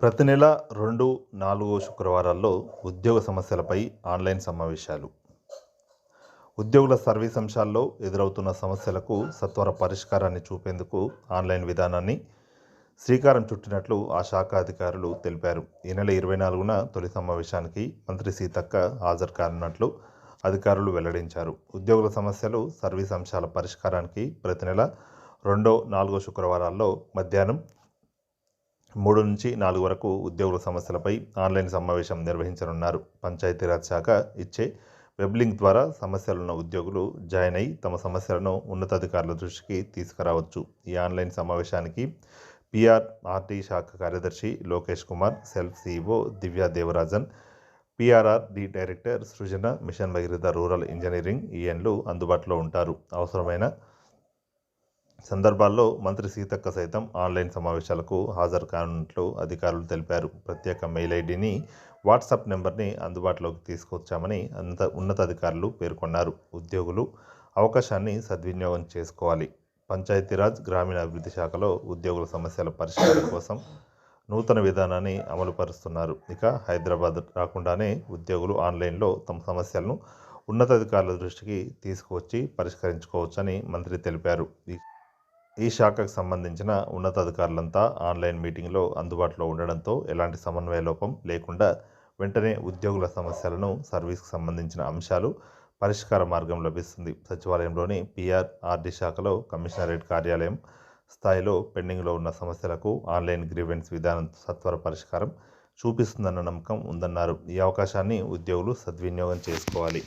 ప్రతి నెల రెండు నాలుగు శుక్రవారాల్లో ఉద్యోగ సమస్యలపై ఆన్లైన్ సమావేశాలు. ఉద్యోగుల సర్వీస్ అంశాల్లో ఎదురవుతున్న సమస్యలకు సత్వర పరిష్కారాన్ని చూపేందుకు ఆన్లైన్ విధానాన్ని శ్రీకారం చుట్టినట్లు ఆ శాఖ అధికారులు తెలిపారు. ఈ నెల ఇరవై నాలుగున తొలి సమావేశానికి మంత్రి సీతక్క హాజరు కానున్నట్లు అధికారులు వెల్లడించారు. ఉద్యోగుల సమస్యలు సర్వీస్ అంశాల పరిష్కారానికి ప్రతి నెల రెండో నాలుగో శుక్రవారాల్లో మధ్యాహ్నం మూడు నుంచి నాలుగు వరకు ఉద్యోగుల సమస్యలపై ఆన్లైన్ సమావేశం నిర్వహించనున్నారు. పంచాయతీరాజ్ శాఖ ఇచ్చే వెబ్ లింక్ ద్వారా సమస్యలున్న ఉద్యోగులు జాయిన్ అయి తమ సమస్యలను ఉన్నతాధికారుల దృష్టికి తీసుకురావచ్చు. ఈ ఆన్లైన్ సమావేశానికి పిఆర్ ఆర్టీ శాఖ కార్యదర్శి Lokesh Kumar self CEO Divya Devarajan P R R D director Srujana mission Bhagiratha rural engineering ఈఎన్లు అందుబాటులో ఉంటారు. అవసరమైన సందర్భాల్లో మంత్రి సీతక్క సైతం ఆన్లైన్ సమావేశాలకు హాజరు కానున్నట్లు అధికారులు తెలిపారు. ప్రత్యేక మెయిల్ ఐడిని వాట్సాప్ నెంబర్ని అందుబాటులోకి తీసుకొచ్చామని అంత ఉన్నతాధికారులు పేర్కొన్నారు. ఉద్యోగులు అవకాశాన్ని సద్వినియోగం చేసుకోవాలి. పంచాయతీరాజ్ గ్రామీణాభివృద్ధి శాఖలో ఉద్యోగుల సమస్యల పరిష్కారం కోసం నూతన విధానాన్ని అమలు పరుస్తున్నారు ఇక హైదరాబాద్ రాకుండానే ఉద్యోగులు ఆన్లైన్లో తమ సమస్యలను ఉన్నతాధికారుల దృష్టికి తీసుకువచ్చి పరిష్కరించుకోవచ్చని మంత్రి తెలిపారు. ఈ శాఖకు సంబంధించిన ఉన్నతాధికారులంతా ఆన్లైన్ మీటింగ్లో అందుబాటులో ఉండడంతో ఎలాంటి సమన్వయ లోపం లేకుండా వెంటనే ఉద్యోగుల సమస్యలను సర్వీస్కు సంబంధించిన అంశాలు పరిష్కార మార్గం లభిస్తుంది. సచివాలయంలోని పిఆర్ ఆర్డి శాఖలో కమిషనరేట్ కార్యాలయం స్థాయిలో పెండింగ్లో ఉన్న సమస్యలకు ఆన్లైన్ గ్రీవెన్స్ విధానం సత్వర పరిష్కారం చూపిస్తుందన్న నమ్మకం ఉందన్నారు. ఈ అవకాశాన్ని ఉద్యోగులు సద్వినియోగం చేసుకోవాలి.